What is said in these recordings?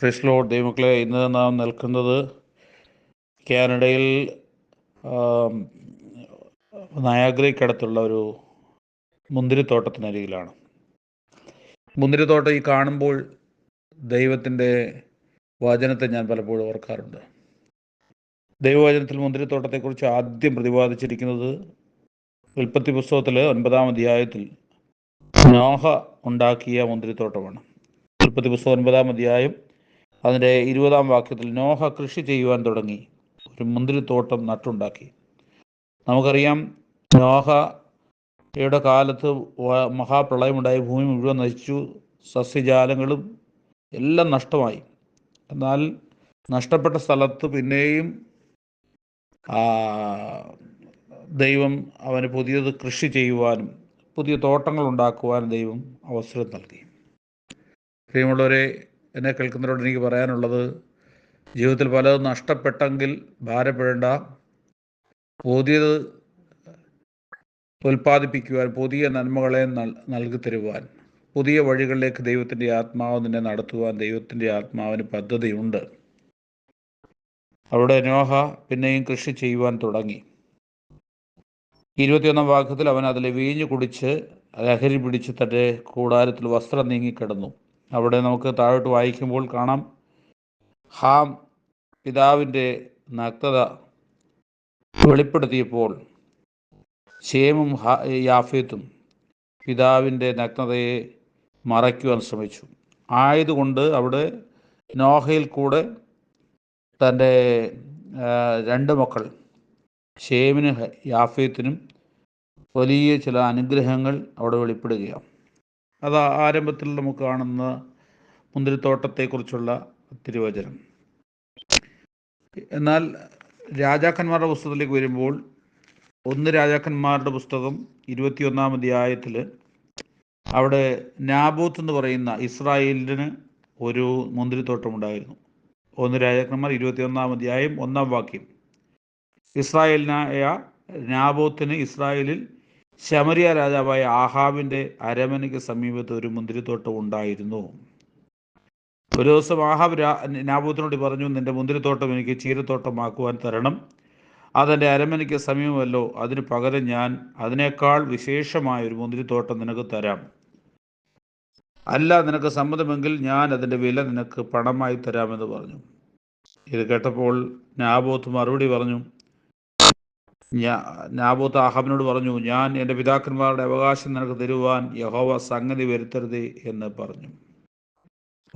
ക്രിസ്ലോ ദൈവമക്കളെ ഇന്ന് നാം നിൽക്കുന്നത് കാനഡയിൽ നയാഗ്രയ്ക്കടുത്തുള്ള ഒരു മുന്തിരിത്തോട്ടത്തിനരികിലാണ് മുന്തിരിത്തോട്ടം ഈ കാണുമ്പോൾ ദൈവത്തിന്റെ വചനത്തെ ഞാൻ പലപ്പോഴും ഓർക്കാറുണ്ട്. ദൈവവചനത്തിൽ മുന്തിരിത്തോട്ടത്തെക്കുറിച്ച് ആദ്യം പ്രതിപാദിച്ചിരിക്കുന്നത് ഉൽപ്പത്തി പുസ്തകത്തിൽ ഒൻപതാം അധ്യായത്തിൽ നോഹ ഉണ്ടാക്കിയ മുന്തിരിത്തോട്ടമാണ്. ഉൽപ്പത്തി പുസ്തകം ഒൻപതാം അധ്യായം അതിന്റെ ഇരുപതാം വാക്യത്തിൽ നോഹ കൃഷി ചെയ്യുവാൻ തുടങ്ങി. ഒരു മുന്തിരിത്തോട്ടം നട്ടുണ്ടാക്കി. നമുക്കറിയാം നോഹയുടെ കാലത്ത് മഹാപ്രളയമുണ്ടായി. ഭൂമി മുഴുവൻ നശിച്ചു. സസ്യജാലങ്ങളും എല്ലാം നഷ്ടമായി. എന്നാൽ നഷ്ടപ്പെട്ട സ്ഥലത്ത് പിന്നെയും ദൈവം അവന് പുതിയത് കൃഷി ചെയ്യുവാനും പുതിയ തോട്ടങ്ങൾ ഉണ്ടാക്കുവാനും ദൈവം അവസരം നൽകി. പ്രിയമുള്ളവരെ എന്നെ കേൾക്കുന്നവരോട് എനിക്ക് പറയാനുള്ളത് ജീവിതത്തിൽ പലതും നഷ്ടപ്പെട്ടെങ്കിൽ ഭാരപ്പെടേണ്ട. പുതിയത് ഉൽപ്പാദിപ്പിക്കുവാൻ പുതിയ നന്മകളെ നൽ- നൽകി തരുവാൻ പുതിയ വഴികളിലേക്ക് ദൈവത്തിന്റെ ആത്മാവ് നിന്നെ നടത്തുവാൻ ദൈവത്തിന്റെ ആത്മാവിന് പദ്ധതിയുണ്ട്. അവിടെ നോഹ പിന്നെയും കൃഷി ചെയ്യുവാൻ തുടങ്ങി. ഇരുപത്തിയൊന്നാം വാക്യത്തിൽ അവൻ അതിൽ വീഞ്ഞു കുടിച്ച് ലഹരി പിടിച്ച് തന്റെ കൂടാരത്തിൽ വസ്ത്രം നീങ്ങിക്കിടന്നു അവിടെ നമുക്ക് താഴോട്ട് വായിക്കുമ്പോൾ കാണാം. ഹാം പിതാവിന്റെ നഗ്നത വെളിപ്പെടുത്തിയപ്പോൾ ഷേമും യാഫീത്തും പിതാവിന്റെ നഗ്നതയെ മറയ്ക്കുവാൻ ശ്രമിച്ചു. ആയതുകൊണ്ട് അവിടെ നോഹയിൽ കൂടെ തന്റെ രണ്ട് മക്കൾ ഷേമിന് യാഫേത്തിനും വലിയ ചില അനുഗ്രഹങ്ങൾ അവിടെ വെളിപ്പെടുകയാണ്. അത് ആരംഭത്തിൽ നമുക്ക് കാണുന്ന മുന്തിരിത്തോട്ടത്തെക്കുറിച്ചുള്ള തിരുവചനം. എന്നാൽ രാജാക്കന്മാരുടെ പുസ്തകത്തിലേക്ക് വരുമ്പോൾ ഒന്ന് രാജാക്കന്മാരുടെ പുസ്തകം ഇരുപത്തിയൊന്നാം അധ്യായത്തിൽ അവിടെ നാബൂത്ത് എന്ന് പറയുന്ന ഇസ്രായേലിന് ഒരു മുന്തിരിത്തോട്ടമുണ്ടായിരുന്നു. ഒന്ന് രാജാക്കന്മാർ ഇരുപത്തിയൊന്നാം അധ്യായം ഒന്നാം വാക്യം. ഇസ്രായേലിനായ നാബോത്തിന് ഇസ്രായേലിൽ ശമരിയ രാജാവായ ആഹാബിന്റെ അരമനയ്ക്ക് സമീപത്ത് ഒരു മുന്തിരിത്തോട്ടം ഉണ്ടായിരുന്നു. ഒരു ദിവസം ആഹാബ് നാബൂത്തിനോട് പറഞ്ഞു നിന്റെ മുന്തിരിത്തോട്ടം എനിക്ക് ചീരത്തോട്ടമാക്കുവാൻ തരണം. അതെന്റെ അരമനയ്ക്ക് സമീപമല്ലോ. അതിന് പകരം ഞാൻ അതിനേക്കാൾ വിശേഷമായ ഒരു മുന്തിരിത്തോട്ടം നിനക്ക് തരാം. അല്ല നിനക്ക് സമ്മതമെങ്കിൽ ഞാൻ അതിന്റെ വില നിനക്ക് പണമായി തരാമെന്ന് പറഞ്ഞു. ഇത് കേട്ടപ്പോൾ നാബോത്ത് മറുപടി പറഞ്ഞു നാബോത്ത് ആഹാബിനോട് പറഞ്ഞു ഞാൻ എന്റെ പിതാക്കന്മാരുടെ അവകാശം നിനക്ക് തരുവാൻ യഹോവ സംഗതി വരുത്തരുത് എന്ന് പറഞ്ഞു.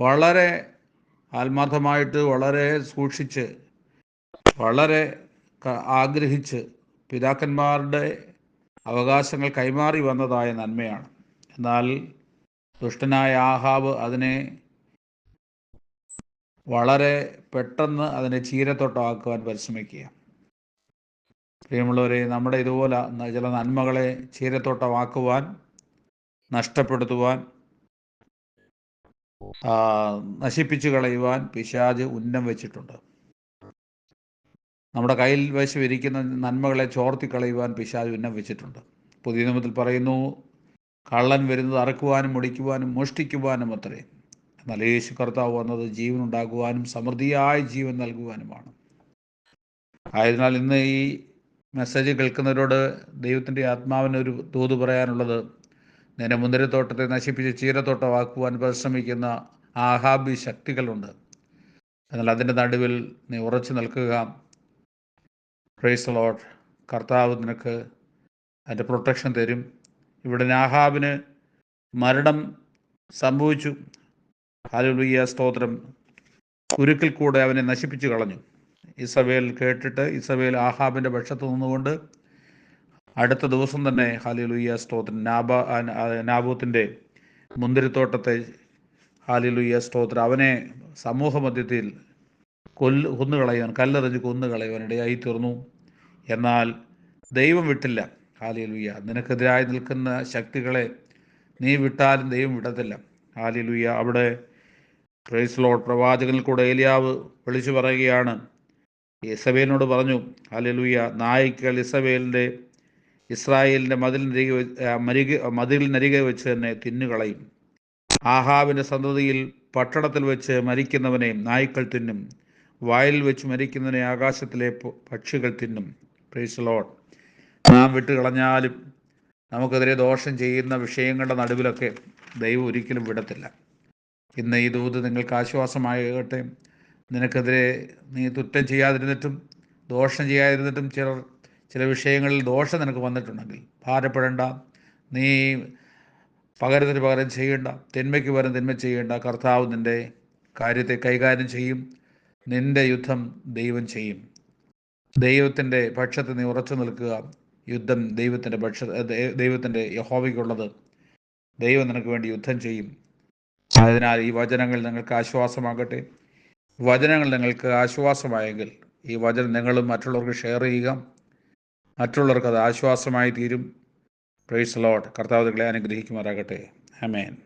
വളരെ ആത്മാർത്ഥമായിട്ട് വളരെ സൂക്ഷിച്ച് വളരെ ആഗ്രഹിച്ച് പിതാക്കന്മാരുടെ അവകാശങ്ങൾ കൈമാറി വന്നതായ നന്മയാണ്. എന്നാൽ ദുഷ്ടനായ ആഹാബ് അതിനെ വളരെ പെട്ടെന്ന് അതിനെ ചീരത്തോട്ടമാക്കുവാൻ പരിശ്രമിക്കുക പ്രിയമുള്ളവരെ നമ്മുടെ ഇതുപോലെ ചില നന്മകളെ ചീരത്തോട്ടമാക്കുവാൻ നഷ്ടപ്പെടുത്തുവാൻ നശിപ്പിച്ചു കളയുവാൻ പിശാജ് ഉന്നം വെച്ചിട്ടുണ്ട്. നമ്മുടെ കയ്യിൽ വശം ഇരിക്കുന്ന നന്മകളെ ചോർത്തി കളയുവാൻ പിശാജ് ഉന്നം വെച്ചിട്ടുണ്ട്. പുതിയ നിയമത്തിൽ പറയുന്നു കള്ളൻ വരുന്നത് അറക്കുവാനും മുടിക്കുവാനും മോഷ്ടിക്കുവാനും അത്രേ. എന്നാൽ യേശു കർത്താവ് വന്നത് ജീവൻ ഉണ്ടാക്കുവാനും സമൃദ്ധിയായ ജീവൻ നൽകുവാനുമാണ്. ആയതിനാൽ ഇന്ന് ഈ മെസ്സേജ് കേൾക്കുന്നവരോട് ദൈവത്തിന്റെ ആത്മാവിന് ഒരു തോത് പറയാനുള്ളത് നേരെ മുന്തിരിത്തോട്ടത്തെ നശിപ്പിച്ച് ചീരത്തോട്ടമാക്കുവാൻ പരിശ്രമിക്കുന്ന ആഹാബി ശക്തികളുണ്ട്. എന്നാൽ അതിന്റെ നടുവിൽ നീ ഉറച്ചു നിൽക്കുക. പ്രൈസ് ലോട്ട് കർത്താവ് നിനക്ക് അതിന്റെ പ്രൊട്ടക്ഷൻ തരും. ഇവിടെ നാഹാബിന് മരണം സംഭവിച്ചു. ഹാലുലിയ സ്തോത്രം. ഉരുക്കിൽ കൂടെ അവനെ നശിപ്പിച്ചു കളഞ്ഞു. ഇസബേൽ കേട്ടിട്ട് ഇസബേൽ ആഹാബിന്റെ പക്ഷത്ത് നിന്നുകൊണ്ട് അടുത്ത ദിവസം തന്നെ ഹാലിലുയ്യ സ്തോത്രം. നാബ നാബൂത്തിന്റെ മുന്തിരിത്തോട്ടത്തെ ഹാലിലുയ്യ സ്തോത്രം. അവനെ സമൂഹമധ്യത്തിൽ കൊല്ല് കൊന്നുകളയുവാൻ കല്ലെറിഞ്ഞ് കൊന്നുകളയുവാൻ ഇടയായി തീർന്നു എന്നാൽ ദൈവം വിട്ടില്ല. ഹാലിലുയ്യ നിനക്കെതിരായി നിൽക്കുന്ന ശക്തികളെ നീ വിട്ടാലും ദൈവം വിടത്തില്ല. ഹാലിലുയ്യ അവിടെ ക്രൈസ്ലോഡ് പ്രവാചകനിൽ കൂടെ ഏലിയാവ് വിളിച്ചു പറയുകയാണ് ഇസബേലിനോട് പറഞ്ഞു ഹാലിലുയ്യ നായിക്കൾ ഇസബേലിന്റെ ഇസ്രായേലിന്റെ മതിലിനരികെ മരികെ മതിലിനരികെ വെച്ച് തന്നെ തിന്നുകളയും. ആഹാവിന്റെ സന്തതിയിൽ പട്ടണത്തിൽ വെച്ച് മരിക്കുന്നവനെ നായ്ക്കൾ തിന്നും. വയലിൽ വെച്ച് മരിക്കുന്നവനെ ആകാശത്തിലെ പക്ഷികൾ തിന്നും. പ്രൈസ് ലോഡ് നാം വിട്ടുകളഞ്ഞാലും നമുക്കെതിരെ ദോഷം ചെയ്യുന്ന വിഷയങ്ങളുടെ നടുവിലൊക്കെ ദൈവം ഒരിക്കലും വിടത്തില്ല. ഇന്ന് ഈ ദൂത് നിങ്ങൾക്ക് ആശ്വാസമാകട്ടെ നിനക്കെതിരെ നീ തുറ്റം ചെയ്യാതിരുന്നിട്ടും ദോഷം ചെയ്യാതിരുന്നിട്ടും ചിലർ ചില വിഷയങ്ങളിൽ ദോഷം നിനക്ക് വന്നിട്ടുണ്ടെങ്കിൽ ഭാരപ്പെടേണ്ട. നീ പകരത്തിന് പകരം ചെയ്യേണ്ട. തിന്മയ്ക്ക് പകരം തിന്മ ചെയ്യേണ്ട. കർത്താവ് നിന്റെ കാര്യത്തെ കൈകാര്യം ചെയ്യും. നിന്റെ യുദ്ധം ദൈവം ചെയ്യും. ദൈവത്തിന്റെ പക്ഷത്ത് നീ ഉറച്ചു നിൽക്കുക. യുദ്ധം ദൈവത്തിന്റെ പക്ഷ ദൈവത്തിന്റെ യഹോവയ്ക്കുള്ളത്. ദൈവം നിനക്ക് വേണ്ടി യുദ്ധം ചെയ്യും. അതിനാൽ ഈ വചനങ്ങൾ നിങ്ങൾക്ക് ആശ്വാസമാകട്ടെ. വചനങ്ങൾ നിങ്ങൾക്ക് ആശ്വാസമായെങ്കിൽ ഈ വചനം നിങ്ങളും മറ്റുള്ളവർക്ക് ഷെയർ ചെയ്യുക. മറ്റുള്ളവർക്ക് അത് ആശ്വാസമായി തീരും. പ്രൈസ് ലോഡ് കർത്താവ് നിങ്ങളെ അനുഗ്രഹിക്കുമാറാകട്ടെ. ആമേൻ